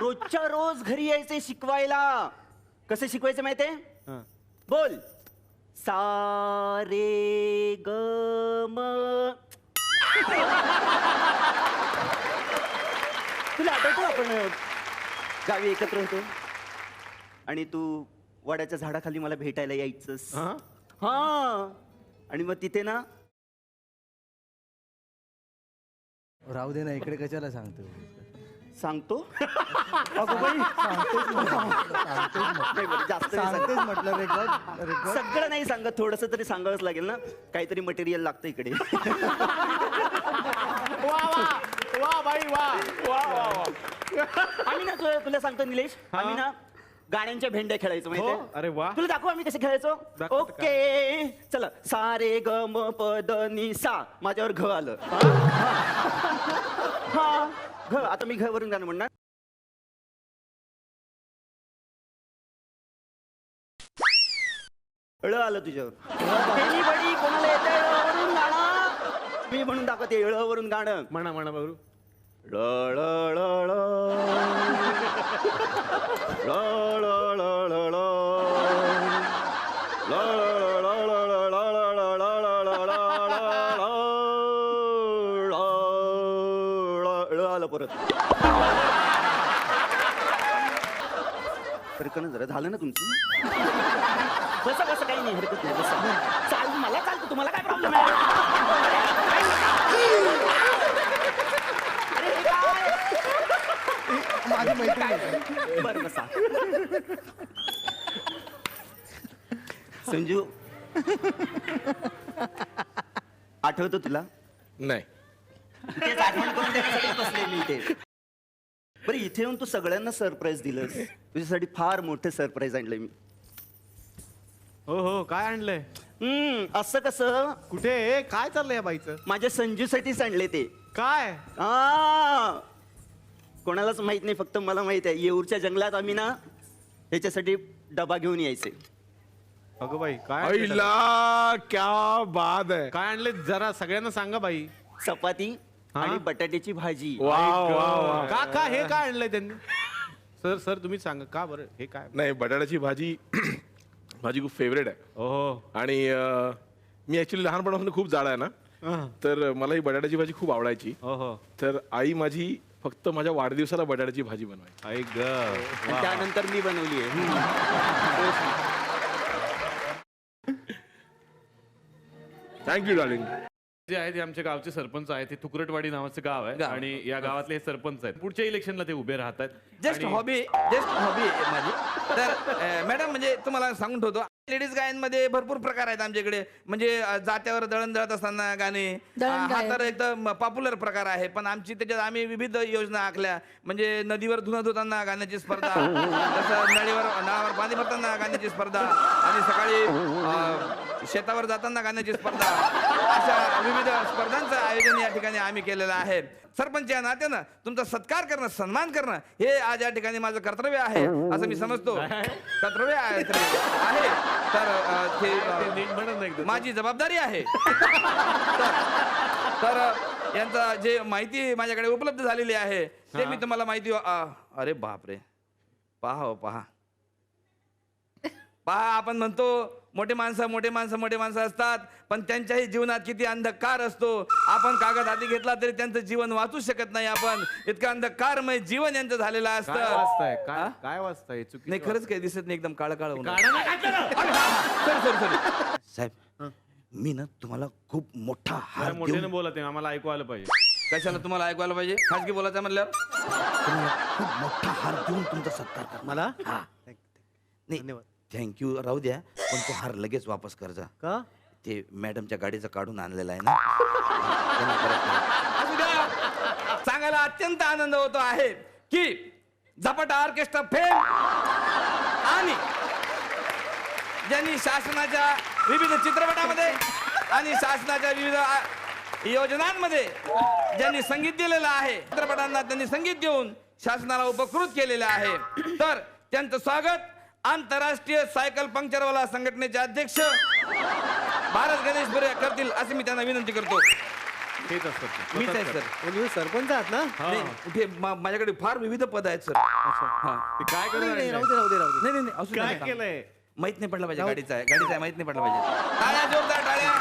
रोजच्या रोज घरी यायचे शिकवायला. कसं शिकवायचं माहितीये? हं. बोल. सा रे ग म. तुला आठवतो आपण गावी एकत्र होतो? आणि तू वडाच्या झाडाखाली मला भेटायला यायचंस. हं? हा. आणि मग तिथे ना राहू दे ना इकडे कशाला सांगतो सांगतो? सांगतोच नाही बरं, जास्त नाही सांगत. सांगतेच म्हटलं रेकॉर्ड रेकॉर्ड सगळं नाही सांगत थोडस तरी सांगावंच लागेल ना. काहीतरी मटेरियल लागतं इकडे. वा वा वा बाई वा. वा वा वा आम्ही ना तुला तुला सांगतो निलेश आम्ही ना गाण्यांच्या भेंड्या खेळायचो माहितीये? हो? अरे वा. तुला दाखवू आम्ही कसे खेळायचो? ओके. चला सा रे ग म प द नि सा माझ्यावर घ आलं. हा? घ. आता मी घ वरून गाणं म्हणणार. ळ आलं तुझ्यावर. Anybody कोणाला येतंय? ळवरून गाणं. मी म्हणून दाखवते ळ वरून गाणं. म्हणा म्हणा बरू ळ ळ ळ आलं परत हरकत जरा झालं ना तुमचं बसा बसा काही नाही हरकत नाही बसा चाल मला चालतं तुम्हाला काय प्रॉब्लेम आहे अरे हे काय माझी मैत्रीण आहे. बर बसा. संजू आठवतो तुला? नाही. तेच आठवण करून देण्यासाठी बसले मी इथे. बरं इथे येऊन तू सगळ्यांना सरप्राईज दिलंस. तुझ्यासाठी फार मोठं सरप्राईज आणलंय मी. हो हो काय आणलंय? हम्म असं कसं? कुठे? काय चाललंय या बाईचं? माझ्या संजूसाठीच आणले ते. काय? आ कोणालाच माहीत नाही फक्त मला माहीत आहे. येऊरच्या जंगलात आम्ही ना ह्याच्यासाठी डबा घेऊन यायचे. अगं बाई काय आणलंय त्याला? आईला क्या बाद आहे. काय आणले जरा सगळ्यांना सांगा बाई. चपाती हा? आणि बटाट्याची भाजी. वा ऐक, वा वा का का हे काय आणलंय त्यांनी? सर सर तुम्ही सांगा का बरं? हे काय? नाही बटाट्याची भाजी माझी खूप फेवरेट आहे. ओहो. आणि अं, मी ऍक्च्युली लहानपणापासून खूप जाड आहे ना. तर मला ही बटाट्याची भाजी खूप आवडायची. ओहो. तर आई माझी फक्त माझ्या वाढदिवसाला बटाट्याची भाजी बनवायची. ग. आणि. त्यानंतर मी बनवली आहे. थँक्यू डार्लिंग जे आहे ते आमच्या गावचे सरपंच आहे ते तुकरटवाडी नावाचं गाव आहे. आणि या गावातले हे सरपंच आहेत. पुढच्या इलेक्शनला ते उभे राहतात. जस्ट हॉबी जस्ट हॉबी आहे माझी. तर अं, मॅडम म्हणजे तुम्हाला सांगून ठेवतो लेडीज गायनमध्ये भरपूर प्रकार आहेत आमच्याकडे. म्हणजे जात्यावर दळण दळत असताना गाणे हा. तर एकदम पॉप्युलर प्रकार आहे. पण आमची त्याच्यात आम्ही विविध योजना आखल्या. म्हणजे नदीवर धुणं धुताना गाण्याची स्पर्धा तसं नळीवर नळावर पाणी भरताना गाण्याची स्पर्धा आणि सकाळी शेतावर जाताना गाण्याची स्पर्धा. अशा विविध स्पर्धांचं आयोजन या ठिकाणी आम्ही केलेलं आहे. सरपंच या नात्यानं तुमचा सत्कार करणं सन्मान करणं हे आज या ठिकाणी माझं कर्तव्य आहे असं मी समजतो. कर्तव्य आहे तर- आहे. तर अं, ते ते अं, नीट म्हणत नाही एकदा. माझी जबाबदारी आहे. तर- तर अं, यांचा जे माहिती माझ्याकडे उपलब्ध झालेली आहे ते मी तुम्हाला माहिती अं, अरे बापरे. पहा हो पहा. पहा आपण म्हणतो मोठे माणसं मोठे माणसं मोठे माणसं असतात पण त्यांच्याही जीवनात किती अंधकार असतो. आपण कागद हाती घेतला तरी त्यांचं जीवन वाचू शकत नाही आपण. इतकं अंधकारमय जीवन यांचं झालेलं असतं? काय वाचताय? चुकी नाही खरंच काही दिसत नाही एकदम काळ काळ गाणं सॉरी सॉरी सॉरी. साहेब मी ना तुम्हाला खूप मोठा हार मोठ्याने बोलत आहे आम्हाला ऐकू आलं पाहिजे. कशाला तुम्हाला ऐकवायला पाहिजे? खाजगी बोलायचं म्हणल्यावर? खूप मोठा हार देऊन तुमचा सत्कार कर. मला? हा. नाही धन्यवाद. थँक्यू राहू द्या पण तो हार लगेच वापस कर जा. का? ते मॅडमच्या गाडीचं काढून आणलेला आहे ना. त्यांना परत करा. असू द्या. सांगायला अत्यंत आनंद होतो आहे की झपाटा ऑर्केस्ट्रा फेम आणि ज्यांनी शासनाच्या विविध चित्रपटामध्ये आणि शासनाच्या विविध आ- योजनांमध्ये ज्यांनी संगीत दिलेलं आहे चित्रपटांना त्यांनी संगीत देऊन शासनाला उपकृत केलेलं आहे. तर त्यांचं स्वागत आंतरराष्ट्रीय सायकल पंक्चरवाला संघटनेचे अध्यक्ष भारत गणेश बरे करतील अशी मी त्यांना विनंती करतो. तेच असतात ते. मीच आहे सर. तुम्ही सरपंच आहात ना? हा. नाही, इथे मा- माझ्याकडे फार विविध पद आहेत सर. हा. ते काय नाही, करणार नाही, राहू दे राहू दे राहू दे. नाही नाही नाही असू काय ना. केलंय? माहीत नाही पडलं पाहिजे गाडीचा आहे गाडीचा आहे माहीत नाही पडलं पाहिजे. टाळ्या जोरदार टाळ्या.